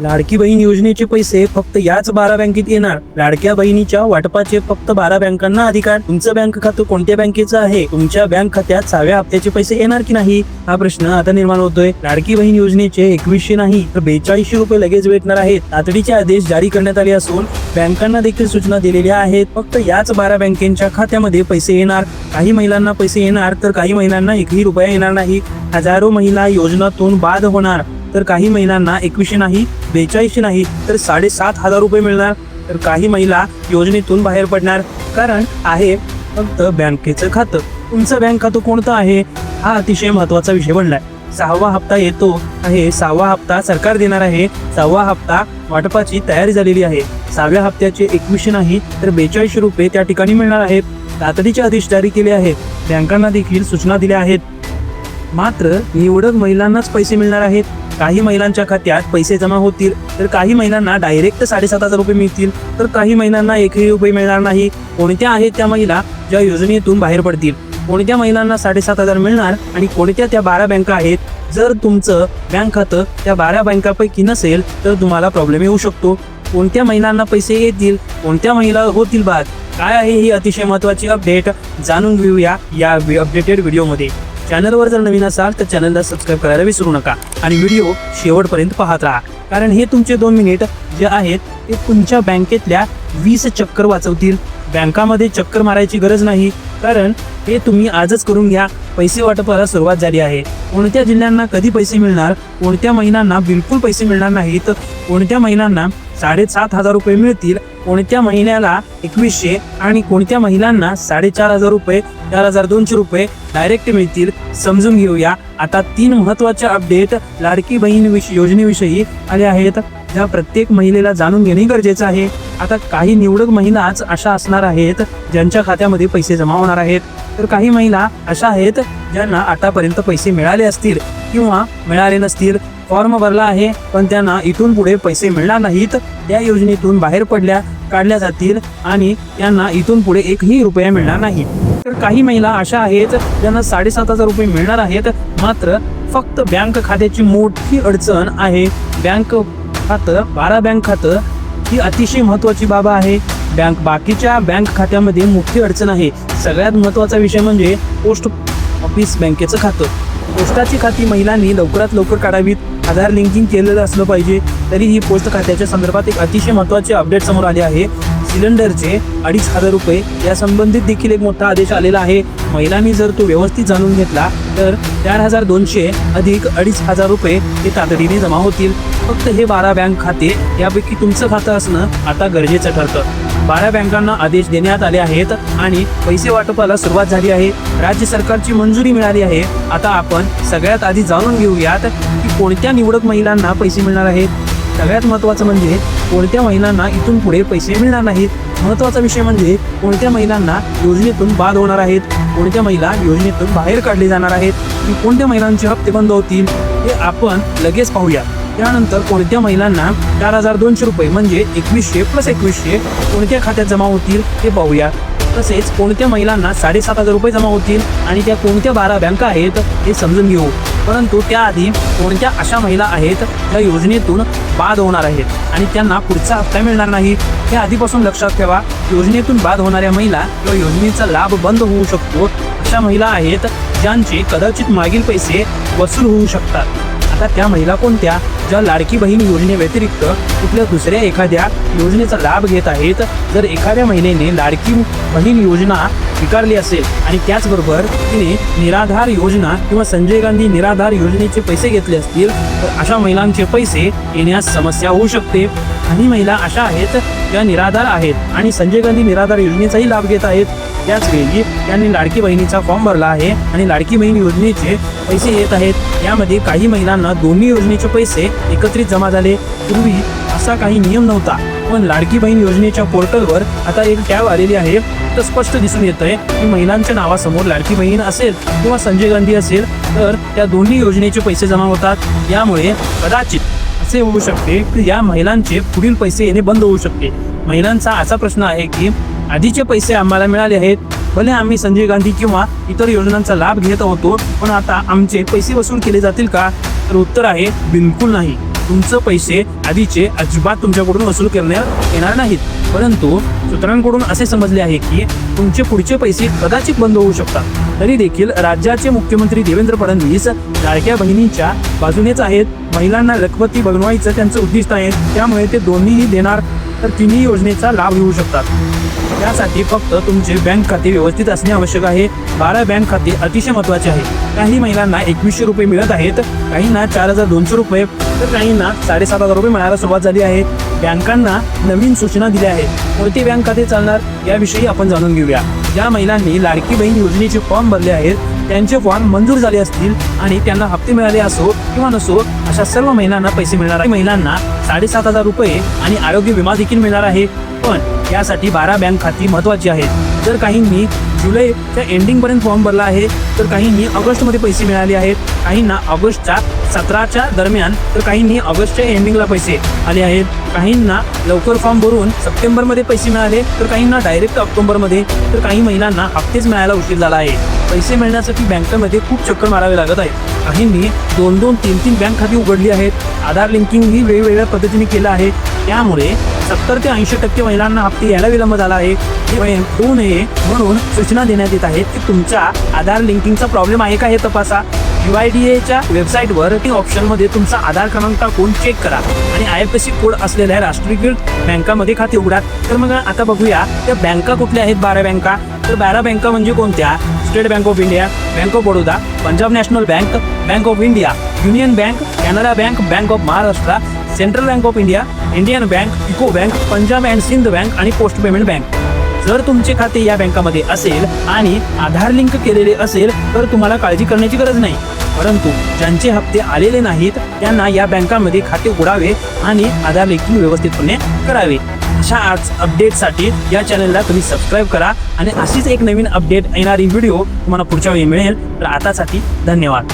लाडकी बहीण योजनेचे पैसे फक्त याच बारा बँकेत येणार. लाडक्या बहिणीच्या वाटपाचे फक्त बारा बँकांना अधिकार. तुमचं बँक खातं कोणत्या बँकेचं आहे? तुमच्या बँक खात्यात सहाव्या हप्त्याचे पैसे येणार की नाही? हा प्रश्न आता निर्माण होतोय. लाडकी बहीण योजनेचे एकवीसशे नाही तर बेचाळीसशे रुपये लगेच भेटणार आहेत. तातडीचे आदेश जारी करण्यात आले असून बँकांना देखील सूचना दिलेल्या आहेत. फक्त याच बारा बँकेच्या खात्यामध्ये पैसे येणार. काही महिलांना पैसे येणार तर काही महिलांना एकही रुपया येणार नाही. हजारो महिला योजनातून बाद होणार. तर काही महिलांना एकवीसशे नाही बेचाळीसशे नाही तर साडेसात हजार रुपये मिळणार. तर काही महिला योजनेतून बाहेर पडणार. कारण आहे फक्त बँकेचं खातं. तुमचं बँक खातं कोणतं आहे? हा अतिशय महत्त्वाचा विषय बनलाय. सहावा हप्ता येतो आहे. सहावा हप्ता सरकार देणार आहे. सहावा हप्ता वाटपाची तयारी झालेली आहे. सहाव्या हप्त्याचे एकवीसशे नाही तर बेचाळीसशे रुपये त्या ठिकाणी मिळणार आहेत. तातडीचे आदेश जारी केले आहेत. बँकांना देखील सूचना दिल्या आहेत. मात्र निवडक महिलांनाच पैसे मिळणार आहेत. काही महिलांच्या खात्यात पैसे जमा होतील तर काही महिलांना डायरेक्ट साडेसात हजार रुपये मिळतील तर काही महिलांना एकही रुपये मिळणार नाही. कोणत्या आहेत त्या महिला ज्या योजनेतून बाहेर पडतील? कोणत्या महिलांना साडेसात हजार मिळणार आणि कोणत्या त्या बारा बँका आहेत? जर तुमचं बँक खातं त्या बारा बँकापैकी नसेल तर तुम्हाला प्रॉब्लेम येऊ शकतो. कोणत्या महिलांना पैसे येतील? कोणत्या महिला होतील बाद? काय आहे ही अतिशय महत्वाची अपडेट जाणून घेऊया या अपडेटेड व्हिडिओमध्ये चॅनलवर जर नवीन असाल तर चॅनलला सबस्क्राईब करायला विसरू नका आणि व्हिडिओ शेवटपर्यंत पाहत राहा. कारण हे तुमचे दोन मिनिट जे आहेत ते तुमच्या बँकेतल्या वीस चक्कर वाचवतील. बँकामध्ये चक्कर मारायची गरज नाही. कारण हे तुम्ही आजच करून घ्या. पैसे वाटपाला सुरुवात झाली आहे. कोणत्या जिल्ह्यांना कधी पैसे मिळणार कोणत्या महिलांना बिलकुल पैसे मिळणार नाहीत कोणत्या महिलांना साडेसात हजार रुपये मिळतील. कोणत्या महिन्याला? एकवीसशे. आणि कोणत्या महिलांना? साडेचार हजार रुपये चार हजार दोनशे रुपये डायरेक्ट मिळतील. समजून घेऊया. आता तीन महत्त्वाचे अपडेट लाडकी बहीण विष योजनेविषयी आले आहेत. ज्या प्रत्येक महिलेला जाणून घेणे गरजेचं आहे. आता काही निवडक महिलाच अशा असणार आहेत ज्यांच्या खात्यामध्ये पैसे जमा होणार आहेत. तर काही महिला अशा आहेत ज्यांना आतापर्यंत पैसे मिळाले असतील किंवा मिळाले नसतील. फॉर्म भरला आहे पण त्यांना इथून पुढे पैसे मिळणार नाहीत. त्या योजनेतून बाहेर पडल्या काढल्या जातील आणि त्यांना इथून पुढे एकही रुपया मिळणार नाही. तर काही महिला अशा आहेत ज्यांना साडेसात हजार रुपये मिळणार आहेत. मात्र फक्त बँक खात्याची मोठी अडचण आहे. बँक खातं बारा बँक खातं ही अतिशय महत्वाची बाब आहे. बँक बाकीच्या बँक खात्यामध्ये मोठी अडचण आहे. सगळ्यात महत्त्वाचा विषय म्हणजे पोस्ट ऑफिस बँकेचं खातं. पोस्टाची खाती महिलांनी लवकरात लवकर काढावीत. आधार लिंकिंग केलेलं असलं पाहिजे. तरी ही पोस्ट खात्याच्या संदर्भात एक अतिशय महत्त्वाचे अपडेट समोर आले आहे. सिलेंडरचे अडीच हजार रुपये. या संबंधित देखील एक मोठा आदेश आलेला आहे. महिलांनी जर तो व्यवस्थित जाणून घेतला तर चार हजार दोनशे अधिक अडीच हजार रुपये हे तातडीने जमा होतील. फक्त हे बारा बँक खाते यापैकी तुमचं खातं असणं आता गरजेचं ठरतं. बारा बँकांना आदेश देण्यात आले आहेत आणि पैसे वाटपाला सुरुवात झाली आहे. राज्य सरकारची मंजुरी मिळाली आहे. आता आपण सगळ्यात आधी जाणून घेऊयात की कोणत्या निवडक महिलांना पैसे मिळणार आहेत. सगळ्यात महत्त्वाचं म्हणजे कोणत्या महिलांना इथून पुढे पैसे मिळणार नाहीत. महत्त्वाचा विषय म्हणजे कोणत्या महिलांना योजनेतून बाद होणार आहेत? कोणत्या महिला योजनेतून बाहेर काढले जाणार आहेत? की कोणत्या महिलांचे हप्ते बंद होतील? हे आपण लगेच पाहूया. त्यानंतर कोणत्या महिलांना चार हजार दोनशे रुपये म्हणजे एकवीसशे प्लस एकवीसशे कोणत्या खात्यात जमा होतील हे पाहूया. तसेच कोणत्या महिलांना साडेसात हजार रुपये जमा होतील आणि त्या कोणत्या बारा बँका आहेत हे समजून घेऊ. परंतु त्याआधी कोणत्या अशा महिला आहेत ज्या योजनेतून बाद होणार आहेत आणि त्यांना पुढचा हप्ता मिळणार नाही हे आधीपासून लक्षात ठेवा. योजनेतून बाद होणाऱ्या महिला किंवा योजनेचा लाभ बंद होऊ शकतो. अशा महिला आहेत ज्यांचे कदाचित मागील पैसे वसूल होऊ शकतात. आता त्या महिला कोणत्या? ज्या लाडकी बहीण योजनेव्यतिरिक्त कुठल्या दुसऱ्या एखाद्या योजनेचा लाभ घेत आहेत? जर एखाद्या महिलेने लाडकी बहीण योजना स्वीकारली असेल आणि त्याचबरोबर तिने निराधार योजना किंवा संजय गांधी निराधार योजनेचे पैसे घेतले असतील तर अशा महिलांचे पैसे येण्यास समस्या होऊ शकते. काही महिला अशा आहेत ज्या निराधार आहेत आणि संजय गांधी निराधार योजनेचाही लाभ घेत आहेत. त्याच वेळी त्यांनी लाडकी बहिणीचा फॉर्म भरला आहे आणि लाडकी बहीण योजनेचे पैसे येत आहेत. यामध्ये काही महिलांना दोन्ही योजनेचे पैसे एकत्रित जमा झाले. पूर्वी असा काही नियम नव्हता पण लाडकी बहीण योजनेच्या पोर्टलवर आता एक टॅब आलेली आहे. तर स्पष्ट दिसून येत आहे की महिलांच्या नावासमोर लाडकी बहीण असेल किंवा संजय गांधी असेल तर त्या दोन्ही योजनेचे पैसे जमा होतात. यामुळे कदाचित असे होऊ शकते की या महिलांचे पुढील पैसे येणे बंद होऊ शकते. महिलांचा असा प्रश्न आहे की आधीचे पैसे आम्हाला मिळाले आहेत भले आम्ही संजय गांधी किंवा इतर योजनांचा लाभ घेत होतो पण आता आमचे पैसे वसूल केले जातील का? तर उत्तर आहे बिलकुल नाही. तुमचं पैसे आधीचे अजिबात तुमच्याकडून वसूल करण्यात येणार नाहीत. परंतु सूत्रांकडून असे समजले आहे की तुमचे पुढचे पैसे कदाचित बंद होऊ शकतात. तरी देखील राज्याचे मुख्यमंत्री देवेंद्र फडणवीस लाडक्या बहिणींच्या बाजूनेच आहेत. महिलांना लखपती बनवायचं त्यांचं उद्दिष्ट आहे. त्यामुळे ते दोन्हीही देणार तर तिन्ही योजनेचा लाभ घेऊ शकतात. त्यासाठी फक्त तुमचे बँक खाते व्यवस्थित असणे आवश्यक आहे. बारा बँक खाते अतिशय महत्त्वाचे आहे. काही महिलांना एकवीसशे रुपये मिळत आहेत. काहींना चार हजार दोनशे रुपये तर काहींना साडेसात हजार रुपये मिळायला सुरुवात झाली आहे. बँकांना नवीन सूचना दिल्या आहेत. कोणती बँक खाते चालणार याविषयी आपण जाणून घेऊया. ज्या महिलांनी लाडकी बहीण योजनेचे फॉर्म भरले आहेत त्यांचे फॉर्म मंजूर झाले असतील आणि त्यांना हप्ते मिळाले असो किंवा नसो अशा सर्व महिलांना पैसे मिळणार आहे महिलांना साडेसात हजार रुपये आणि आरोग्य विमा देखील मिळणार आहे. पण यासाठी बारा बँक खाती महत्वाची आहेत. जर काहींनी जुलैच्या एंडिंगपर्यंत फॉर्म भरला आहे तर काहींनी ऑगस्टमध्ये पैसे मिळाले आहेत. काहींना ऑगस्टच्या सतराच्या दरम्यान तर काहींनी ऑगस्टच्या एंडिंगला पैसे आले आहेत. काहींना लवकर फॉर्म भरून सप्टेंबरमध्ये पैसे मिळाले तर काहींना डायरेक्ट ऑक्टोबरमध्ये तर काही महिलांना हप्तेच मिळायला उशीर झाला आहे. पैसे मिळण्यासाठी बँकेमध्ये खूप चक्कर मारावे लागत आहे. काहींनी दोन दोन तीन तीन बँक खाती उघडली आहेत. आधार लिंकिंग ही वेगवेगळ्या पद्धतीने केलं आहे. त्यामुळे सत्तर ते ऐंशी टक्के महिलांना हप्ते यायला विलंब झाला आहे. हे होऊ नये म्हणून सूचना देण्यात येत आहेत की तुमच्या आधार लिंकिंगचा प्रॉब्लेम आहे का हे तपासा. युआयडीएच्या डी एच्या वेबसाईटवर ऑप्शनमध्ये तुमचा आधार क्रमांक टाकून चेक करा. आणि I F S C code असलेल्या राष्ट्रीयकृत बँकामध्ये खाते उघडा. तर मग आता बघूया त्या बँका कुठल्या आहेत बारा बँका? तर बारा बँका म्हणजे कोणत्या? State bank of India bank of Baroda Punjab national bank bank of India union bank Canara bank bank of Maharashtra central bank of India Indian bank UCO bank Punjab and Sindh bank आणि post payment bank. जर तुमचे खाते या बँकामध्ये असेल आणि आधार link केलेले असेल तर तुम्हाला काळजी करण्याची गरज नाही. परंतु ज्यांचे हप्ते आलेले नाहीत त्यांना या बँकामध्ये खाते उघडावे आणि आधार लेखी व्यवस्थितपणे करावे. अशा आज अपडेटसाठी या चॅनलला तुम्ही सबस्क्राईब करा आणि अशीच एक नवीन अपडेट येणारी व्हिडिओ तुम्हाला पुढच्या वेळी मिळेल. तर आतासाठी धन्यवाद.